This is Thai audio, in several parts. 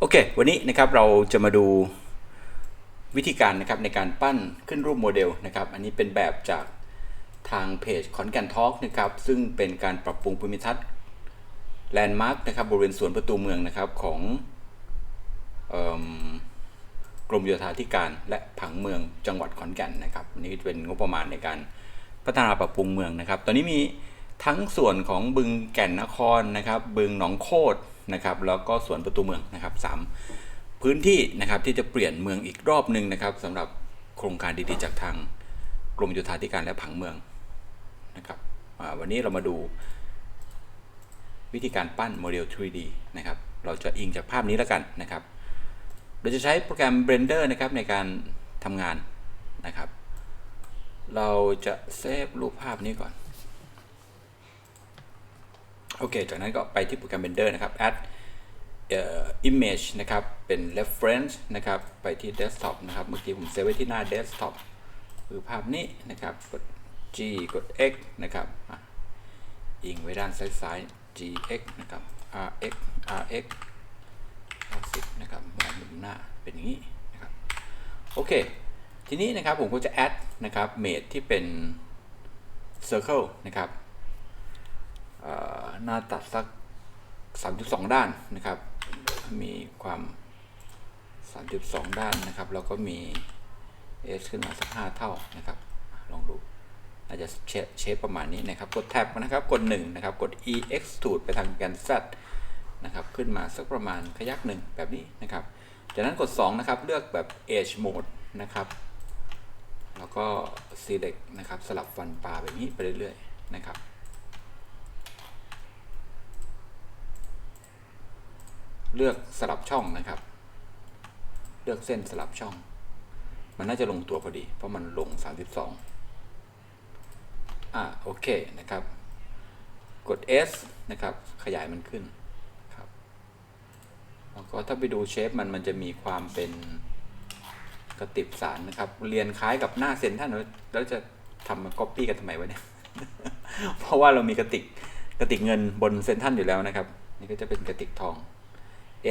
โอเค วันนี้นะครับเราจะมาดูวิธีการนะครับในการปั้นขึ้นรูปโมเดลนะครับ อันนี้เป็นแบบจากทางเพจขอนแก่นทอล์กนะครับ ซึ่งเป็นการปรับปรุงภูมิทัศน์แลนด์มาร์กนะครับบริเวณสวนประตูเมืองนะครับของเอิ่มกรมโยธาธิการและผังเมืองจังหวัดขอนแก่นนะครับอันนี่เป็นงบประมาณในการพัฒนาปรับปรุงเมืองนะครับ ตอนนี้มีทั้งส่วนของบึงแก่นนครนะครับ บึงหนองโคด นะครับแล้วก็สวนประตูเมืองนะครับสามพื้นที่นะครับที่จะเปลี่ยนเมืองอีกรอบหนึ่งนะครับสำหรับโครงการดีๆ จากทางกรมโยธาธิการและผังเมืองนะครับวันนี้เรามาดู วิธีการปั้นโมเดล 3D นะครับเราจะอิงจากภาพนี้แล้วกันนะครับ เราจะใช้โปรแกรม Blender นะครับในการทำงานนะครับ เราจะเซฟรูปภาพนี้ก่อน โอเค จากนั้นก็ไปที่โปรแกรม Blender นะครับ add เอ่อ image นะครับ เป็น reference นะครับ ไปที่ desktop นะครับ เมื่อกี้ผมเซฟไว้ที่หน้า desktop คือภาพนี้นะครับ กด G กด X นะครับอิงไว้ด้านซ้ายซ้าย gx นะครับ rx rx 90นะครับมองมุมหน้าเป็นอย่างนี้นะครับ โอเค ทีนี้นะครับผมก็จะ add นะครับ mate ที่เป็น circle นะครับ หน้าตัดสัก 3.2 ด้านนะครับ มีความ 3.2 ด้านนะครับ แล้วก็มี s ขึ้นมาสัก 5 เท่านะครับ ลองดูอาจจะเชฟประมาณนี้นะครับ กดแท็บนะครับ กด 1 นะครับ กด e extrude ไปทางแกน z นะครับ ขึ้นมาสักประมาณขยักหนึ่งแบบนี้นะครับ จากนั้นกด 2 นะครับ เลือกแบบ edge mode นะครับ แล้วก็ select นะครับ สลับฟันปลาแบบนี้ไปเรื่อยๆนะครับ เลือกสลับช่องนะครับ เลือกเส้นสลับช่อง มันน่าจะลงตัวพอดี เพราะมันลง 32อ่าโอเคนะครับ กด S นะครับ ขยายมันขึ้นครับแล้วก็ถ้าไปดูเชฟมันมันจะมีความเป็นกระติบสารนะครับ เรียนคล้ายกับหน้าเซนท่านแล้วจะทำมาก๊อปปี้กันทำไมวะเนี่ย เพราะว่าเรามีกระติกกระติกเงินบนเซนท่านอยู่แล้วนะครับ นี่ก็จะเป็นกระติกทอง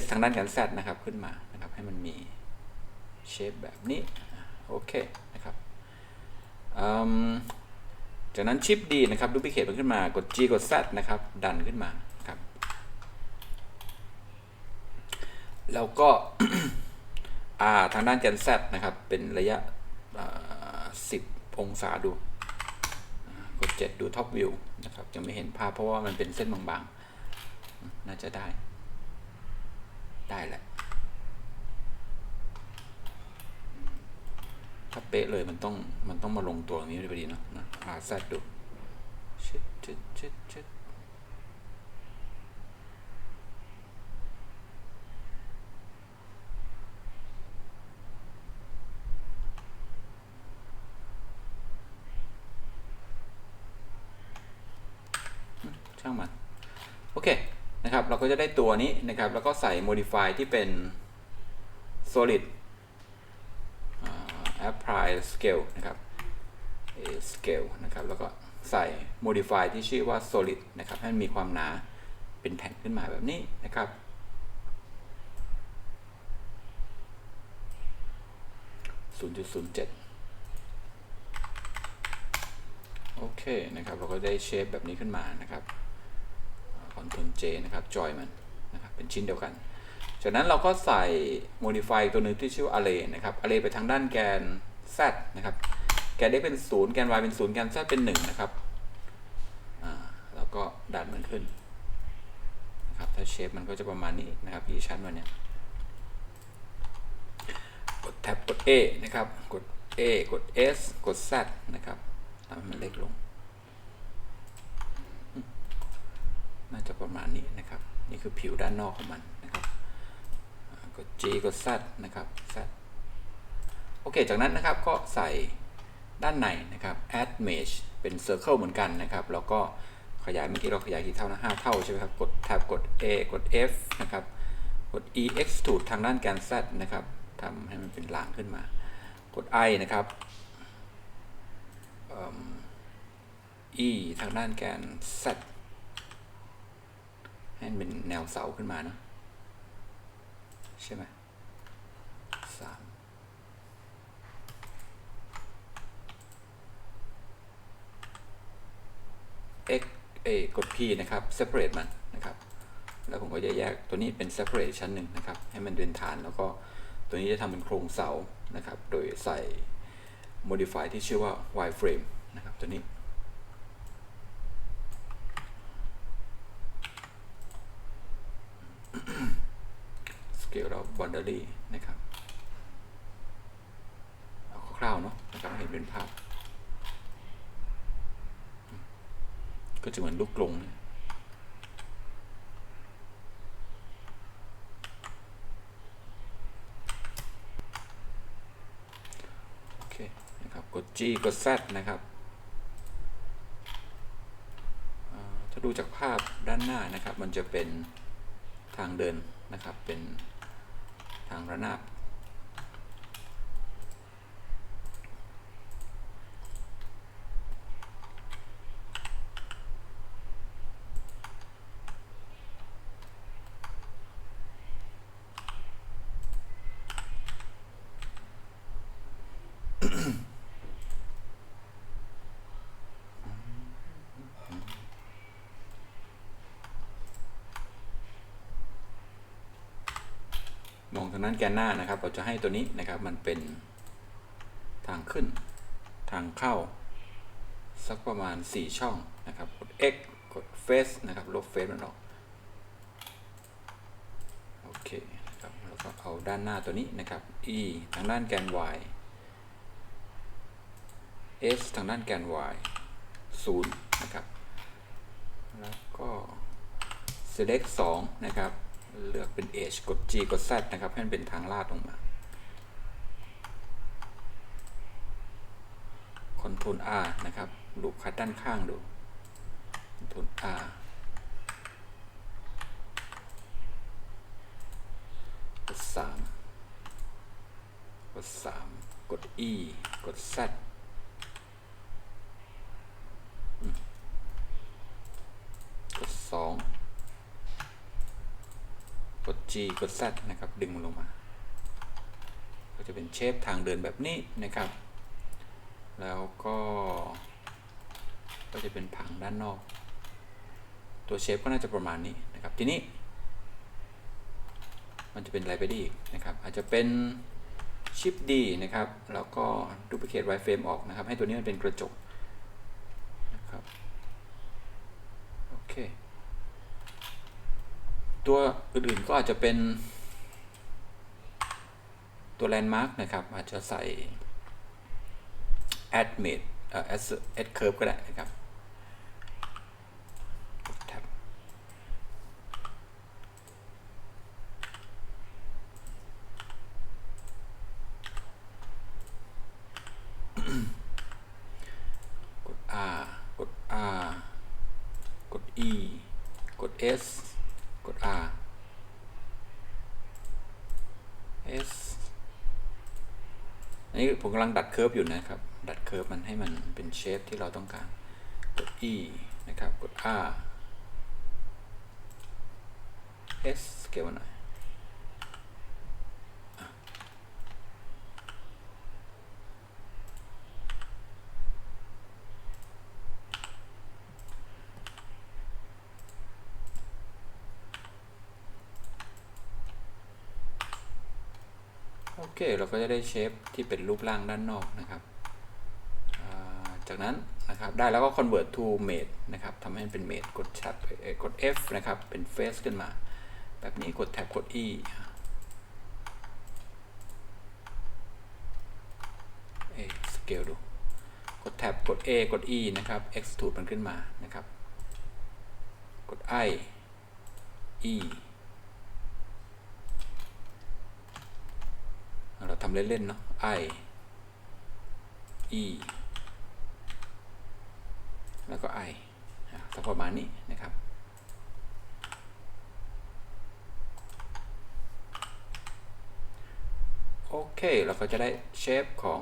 S ทางด้านกัน Z นะครับขึ้นมานะครับให้มันมีเชฟแบบนี้โอเคนะครับจากนั้นชิปดีนะครับดูพิเคทมันขึ้นมากด G กด Z นะครับ ดันขึ้นมาครับ แล้วก็ R ทางด้านแกน Z นะครับ เป็นระยะ 10 องศาดู กด 7 ดูท็อปวิวนะครับยังไม่เห็นภาพเพราะว่ามันเป็นเส้นบางๆ น่าจะได้ ได้แหละถ้าเป๊ะเลยมันต้องมันต้องมาลงตัวตรงนี้พอดีเนาะนะอาแซดดูชิดชิดชิดชิดช่างมันโอเค นะครับเราก็จะได้ตัวนี้นะครับ แล้วก็ใส่ modify ที่เป็น solid apply scale นะครับ a scale นะครับ แล้วก็ใส่ modify ที่ชื่อว่า solid นะครับ ให้มันมีความหนาเป็นแผ่นขึ้นมาแบบนี้นะครับ 0.07 โอเคนะครับ เราก็ได้เชฟแบบนี้ขึ้นมานะครับ Ctrl J นะครับจอยมันนะครับเป็นชิ้นเดียวกัน จากนั้นเราก็ใส่ modify ตัวนึงที่ชื่อ array นะครับ array ไปทางด้านแกน z นะครับ แกน x เป็น 0 แกน y เป็น 0 แกน z เป็น 1 นะครับอ่าแล้วก็ดันมันขึ้นนะครับถ้าเชฟมันก็จะประมาณนี้นะครับกี่ชั้นวันเนี้ยกดแท็บกด A นะครับ กด A กด S กด Z นะครับทำให้มันเล็กลง น่าจะประมาณนี้นะครับ นี่คือผิวด้านนอกของมันนะครับกด G กด Z นะครับ Z โอเค จากนั้นนะครับก็ใส่ด้านในนะครับ add mesh เป็น circle เหมือนกันนะครับ แล้วก็ขยายเมื่อกี้เราขยายกี่เท่านะ5เท่าใช่ไหมครับ กด tab กด A กด F นะครับ กด E extrude ทางด้านแกน Z นะครับทำให้มันเป็นหลางขึ้นมา กด I นะครับ E ทางด้านแกน Z ให้มันเป็นแนวเสาขึ้นมาเนาะใช่ไหมสาม x เอกด p นะครับ separate มันนะครับ แล้วผมก็จะแยกตัวนี้เป็น separate ชั้นหนึ่งนะครับ ให้มันเป็นฐานแล้วก็ตัวนี้จะทำเป็นโครงเสานะครับ โดยใส่ modify ที่ชื่อว่า wireframe นะครับตัวนี้ scale แล้ว boundary นะครับ เอาคร่าวๆเนาะนะครับให้เห็นเป็นภาพ ก็ จะเหมือนลูกกลงเนี่ยโอเคนะครับกด G กด Z นะครับถ้าดูจากภาพด้านหน้านะครับ มันจะเป็นทางเดินนะครับ เป็นทางระนาบ มองทางนั้นแกนหน้านะครับ เราจะให้ตัวนี้นะครับมันเป็นทางขึ้น ทางเข้า สักประมาณ 4 ช่องนะครับ กด X กด Face นะครับ ลบ Face มันออก โอเคครับแล้วก็เอาด้านหน้าตัวนี้นะครับ E ทางด้านแกน Y S ทางด้านแกน Y 0นะครับ แล้วก็ select 2 นะครับ เลือกเป็น edge กด G กด Z นะครับ ให้มันเป็นทางลาดลงมา Ctrl R นะครับ ลูกคัดด้านข้างดู Ctrl R กด3กด 3 กด E กด Z อืมกด 2 กด G กด Z นะครับ ดึงมันลงมา ก็จะเป็นเชฟทางเดินแบบนี้นะครับ แล้วก็ ก็จะเป็นผังด้านนอก ตัวเชฟก็น่าจะประมาณนี้นะครับ ทีนี้ มันจะเป็นอะไรไปได้อีกนะครับ อาจจะเป็นชิป D นะครับ แล้วก็ดูพิเคทไวเฟรมออกนะครับ ให้ตัวนี้มันเป็นกระจกนะครับ โอเค ตัวอื่นๆก็อาจจะเป็นตัวแลนด์มาร์กนะครับ อาจจะใส่ add mate เอ่อ add curve ก็ได้นะครับกด tab กด R กด R กด E กด S กด R S อันนี้ผมกำลังดัดเคิร์ฟอยู่นะครับ ดัดเคิร์ฟมันให้มันเป็นเชฟที่เราต้องการ กด E นะครับ กด R S เกลมาหน่อย เคเราก็จะได้เชฟที่เป็นรูปร่างด้านนอกนะครับ จากนั้นนะครับได้แล้วก็ convert to mate นะครับทำให้มันเป็น mate กด tab เอ่อกด F นะครับ เป็น face ขึ้นมา แบบนี้กด tab กด E เอ scale ดูกด tab กด A กด E นะครับ extrude มันขึ้นมานะครับ กด I E เราทำเล่น ๆ เนาะ I E แล้วก็ I สักประมาณนี้นะครับ โอเค เราก็จะได้เชฟของ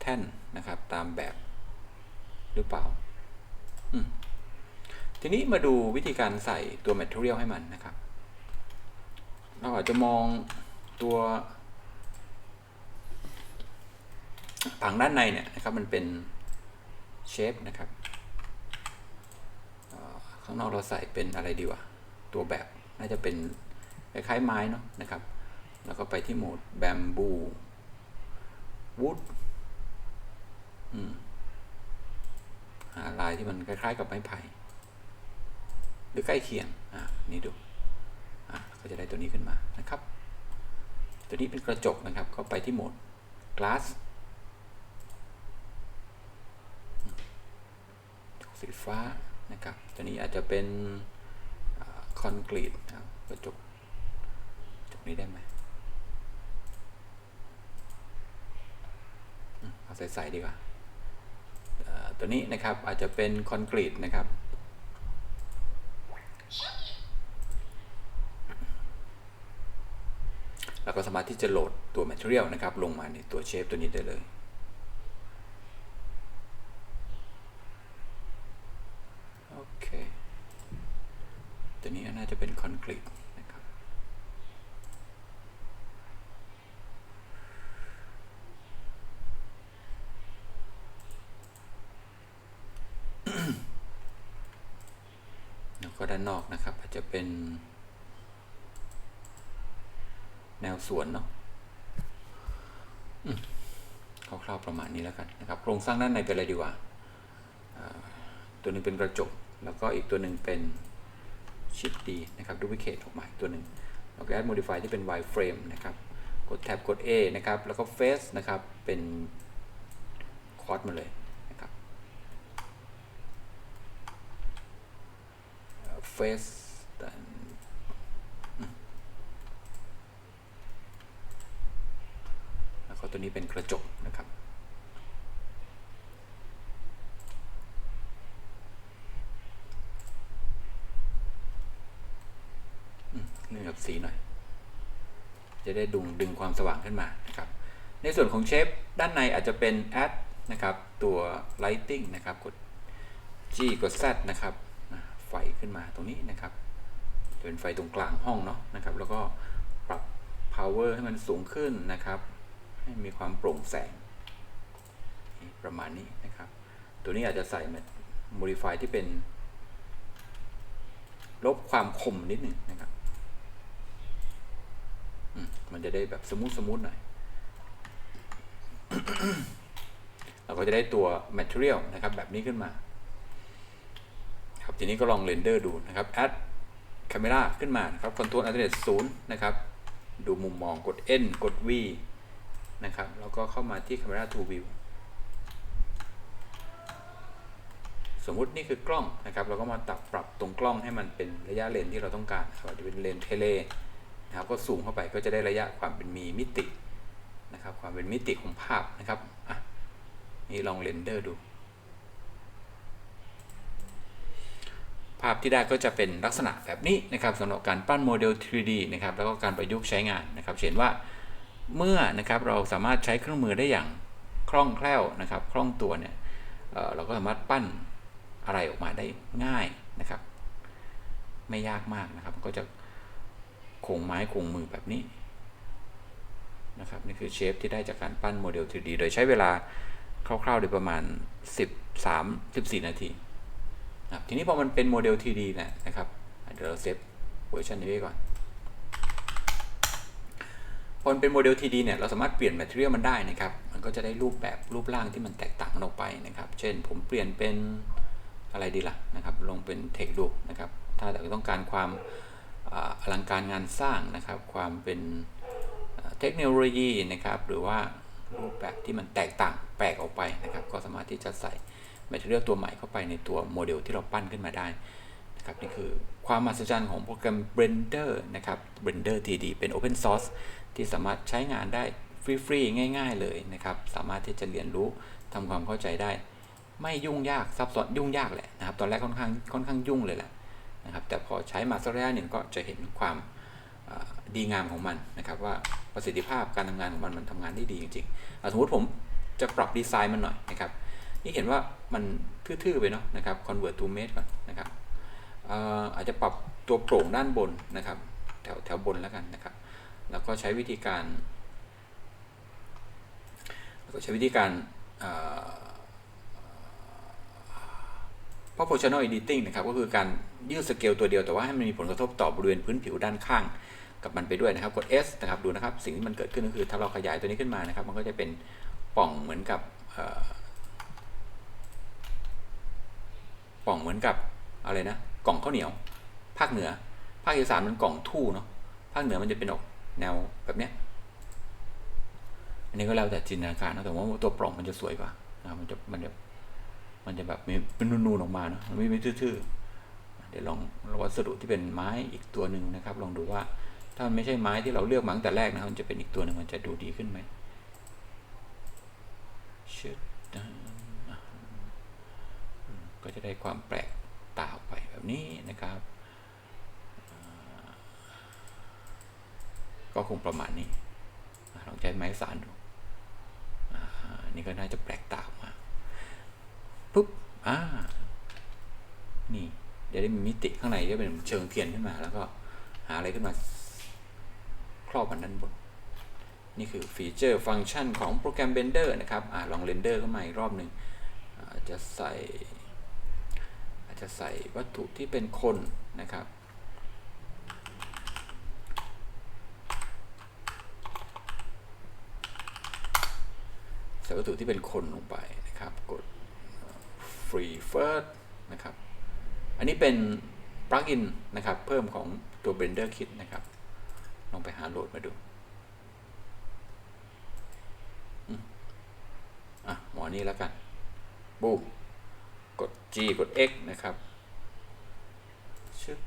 แท่นนะครับ ตามแบบหรือเปล่า ทีนี้มาดูวิธีการใส่ตัว Material ให้มันนะครับ เราอาจจะมองตัว ผังด้านในเนี่ยนะครับมันเป็นเชฟนะครับข้างนอกเราใส่เป็นอะไรดีวะตัวแบบน่าจะเป็นคล้ายๆไม้เนาะนะครับ แล้วก็ไปที่โหมดแบมบูวูดหาลายที่มันคล้าย ๆ กับไม้ไผ่หรือใกล้เคียงอ่านี่ดูอ่าก็จะได้ตัวนี้ขึ้นมานะครับ ตัวนี้เป็นกระจกนะครับ ก็ไปที่โหมด glass สีฟ้านะครับ ตัวนี้อาจจะเป็นคอนกรีตครับกระจกจกนี้ได้ไหมเอาใส่ๆดีกว่าตัวนี้นะครับอาจจะเป็นคอนกรีตนะครับเราก็สามารถที่จะโหลดตัว Material นะครับ ลงมาในตัวเชฟตัวนี้ได้เลย โอเค ตัวนี้น่าจะเป็นคอนกรีตนะครับ แล้วก็ ด้านนอกนะครับ อาจจะเป็น แนวสวนเนาะคร่าวๆประมาณนี้แล้วกันนะครับ โครงสร้างด้านในเป็นอะไรดีกว่า ตัวหนึ่งเป็นกระจก แล้วก็อีกตัวหนึ่งเป็นชิปดีนะครับดูพิเคทออกมาตัวหนึ่งแล้วก็ add modify ที่เป็น wireframe นะครับ กดแท็บกด A นะครับ แล้วก็ face นะครับ เป็นคอร์ดมาเลย นะครับ face แล้วก็ตัวนี้เป็นกระจกนะครับเลือกสีหน่อย จะได้ดึงดึงความสว่างขึ้นมานะครับ ในส่วนของเชฟด้านในอาจจะเป็น add นะครับ ตัว lighting นะครับ กด G กด Z นะครับ ไฟขึ้นมาตรงนี้นะครับจะเป็นไฟตรงกลางห้องเนาะนะครับ แล้วก็ปรับ power ให้มันสูงขึ้นนะครับ ให้มีความโปร่งแสง ประมาณนี้นะครับ ตัวนี้อาจจะใส่ modify ที่เป็น ลบความคมนิดหนึ่งนะครับมมันจะได้แบบสมูทสมูทหน่อย เราก็จะได้ตัว material นะครับ แบบนี้ขึ้นมา ครับทีนี้ก็ลองเรนเดอร์ดูนะครับ add camera ขึ้นมานะครับ control alternate 0นะครับดูมุมมองกด N กด V นะครับแล้วก็เข้ามาที่ camera to view สมมุตินี่คือกล้องนะครับเราก็มาตัดปรับตรงกล้องให้มันเป็นระยะเลนที่เราต้องการครับจะเป็นเลนเทเลนะครับก็ซูมเข้าไปก็จะได้ระยะความเป็นมีมิตินะครับความเป็นมิติของภาพนะครับอะนี่ลองเรนเดอร์ดูาพที่ได้ก็จะเป็นลักษณะแบบนี้นะครับสำหรับการปั้นโมเดล 3D นะครับแล้วก็การประยุกต์ใช้งานนะครับเห็นว่าเมื่อนะครับเราสามารถใช้เครื่องมือได้อย่างคล่องแคล่วนะครับคล่องตัวเนี่ยเเราก็สามารถปั้นอะไรออกมาได้ง่ายนะครับ ไม่ยากมากนะครับ ก็จะคงไม้คงมือแบบนี้นะครับนี่คือเชฟที่ได้จากการปั้นโมเดล 3D โดยใช้เวลาคร่าวๆโดยประมาณ 13 14 นาที นะครับทีนี้พอมันเป็นโมเดล 3D เนะนะครับเดี๋ยวเราเซฟเวอร์ชันนี้ไว้ก่อนพอเป็นโมเดล 3D เนี่ยเราสามารถเปลี่ยนแมทเทียลมันได้นะครับ มันก็จะได้รูปแบบรูปร่างที่มันแตกต่างออกไปนะครับ เช่นผมเปลี่ยนเป็นอะไรดีล่ะนะครับ ลงเป็นเทคดูนะครับ ถ้าเราต้องการความอลังการงานสร้างนะครับ ความเป็นเทคโนโลยีนะครับ หรือว่ารูปแบบที่มันแตกต่างแปลกออกไปนะครับ ก็สามารถที่จะใส่ แมทเทียลตัวใหม่เข้าไปในตัวโมเดลที่เราปั้นขึ้นมาได้นะครับนี่คือความมหัศจรรย์ของโปรแกรม Blender นะครับ Blender 3D เป็น Open Source ที่สามารถใช้งานได้ฟรีๆง่าย ๆเลยนะครับ สามารถที่จะเรียนรู้ทำความเข้าใจได้ ไม่ยุ่งยากซับซ้อนยุ่งยากแหละนะครับ ตอนแรกค่อนข้างค่อนข้างยุ่งเลยแหละนะครับ แต่พอใช้มาสักระยะหนึ่งก็จะเห็นความดีงามของมันนะครับ ว่าประสิทธิภาพการทำงานของมันมันทำงานได้ดีจริงๆสมมติผมจะปรับดีไซน์มันหน่อยนะครับ นี่เห็นว่ามันทื่อๆไปเนาะนะครับ convert to mesh ก่อนนะครับอาจจะปรับตัวโปร่งด้านบนนะครับ แถวแถวบนแล้วกันนะครับ แล้วก็ใช้วิธีการแล้วก็ใช้วิธีการเอ่อ proportional editing นะครับ ก็คือการยืดสเกลตัวเดียวแต่ว่าให้มันมีผลกระทบต่อบริเวณพื้นผิวด้านข้างกับมันไปด้วยนะครับ กด S นะครับ ดูนะครับ สิ่งที่มันเกิดขึ้นก็คือถ้าเราขยายตัวนี้ขึ้นมานะครับ มันก็จะเป็นป่องเหมือนกับ เอ่องเหมือนกับอะไรนะ กล่องข้าวเหนียว ภาคเหนือ ภาคอีสานมันกล่องทู่เนาะ ภาคเหนือมันจะเป็นออกแนวแบบเนี้ย อันนี้ก็แล้วแต่จินตนาการนะแต่ว่าตัวปล่องมันจะสวยกว่านะมันจะมันจะมันจะแบบมีเป็นนูนๆออกมาเนาะมันไม่ไม่ทื่อๆ เดี๋ยวลองวัสดุที่เป็นไม้อีกตัวหนึ่งนะครับ ลองดูว่าถ้ามันไม่ใช่ไม้ที่เราเลือกมาตั้งแต่แรกนะมันจะเป็นอีกตัวหนึ่งมันจะดูดีขึ้นไหมชึดอ่าอืม ก็จะได้ความแปลกตาออกไปแบบนี้นะครับ ก็คงประมาณนี้ลองใช้ไม้สานดูนี่ก็น่าจะแปลกตาออกมาปุ๊บอ่านี่เดี๋ยวได้มีมิติข้างในจะเป็นเชิงเทียนขึ้นมา แล้วก็หาอะไรขึ้นมาครอบมันด้นบนนี่คือฟีเจอร์ฟังก์ชันของโปรแกรม Blender นะครับอลองเรนเดอร์เข้ามาอีกรอบหนึ่งจะใส่ จะใส่วัตถุที่เป็นคนนะครับ ใส่วัตถุที่เป็นคนลงไปนะครับ กด free first นะครับ อันนี้เป็นปลั๊กอินนะครับ เพิ่มของตัว Blender Kit นะครับ ลองไปหาโหลดมาดูอะหมอนี้แล้วกัน บูม G กด X นะครับชึบ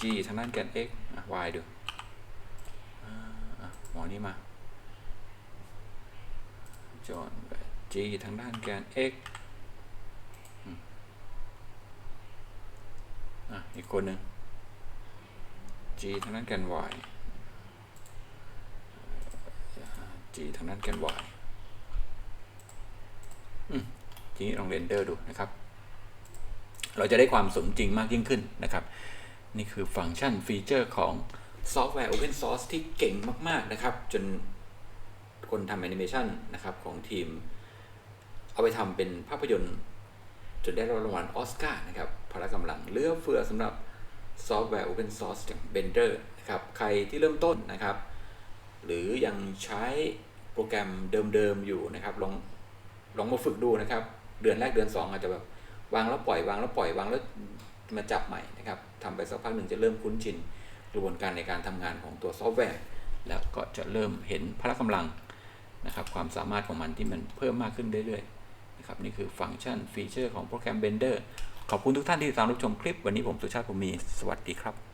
G ทางด้านแกน X อะ Y ดูอ่าอะหมอนี้มาจอนแบบ G ทางด้านแกน x อืมอะอีกคนหนึ่ง G ทางด้านแกน y G ทางด้านแกน y อืมทีนี้ลองเรนเดอร์ดูนะครับ เราจะได้ความสมจริงมากยิ่งขึ้นนะครับ นี่คือฟังก์ชันฟีเจอร์ของซอฟต์แวร์ Open Source ที่เก่งมาก ๆ นะครับ จนคนทำแอนิเมชันนะครับ ของทีม เอาไปทำเป็นภาพยนตร์ จนได้รับรางวัลออสการ์นะครับพละกำลังเลือเฟือสำหรับซอฟต์แวร์ Open Source อย่าง Blender นะครับ ใครที่เริ่มต้นนะครับ หรือยังใช้โปรแกรมเดิม ๆ อยู่นะครับ ลองลองมาฝึกดูนะครับ เดือนแรกเดือน 2 อาจจะแบบ วางแล้วปล่อยวางแล้วปล่อยวางแล้วมาจับใหม่นะครับทำไปสักพักหนึ่งจะเริ่มคุ้นชินกระบวนการในการทำงานของตัวซอฟต์แวร์แล้วก็จะเริ่มเห็นพละกำลังนะครับความสามารถของมันที่มันเพิ่มมากขึ้นเรื่อยๆนะครับนี่คือฟังก์ชันฟีเจอร์ของโปรแกรม Blender ขอบคุณทุกท่านที่ติดตามรับชมคลิป วันนี้ผมสุชาติผมมี สวัสดีครับ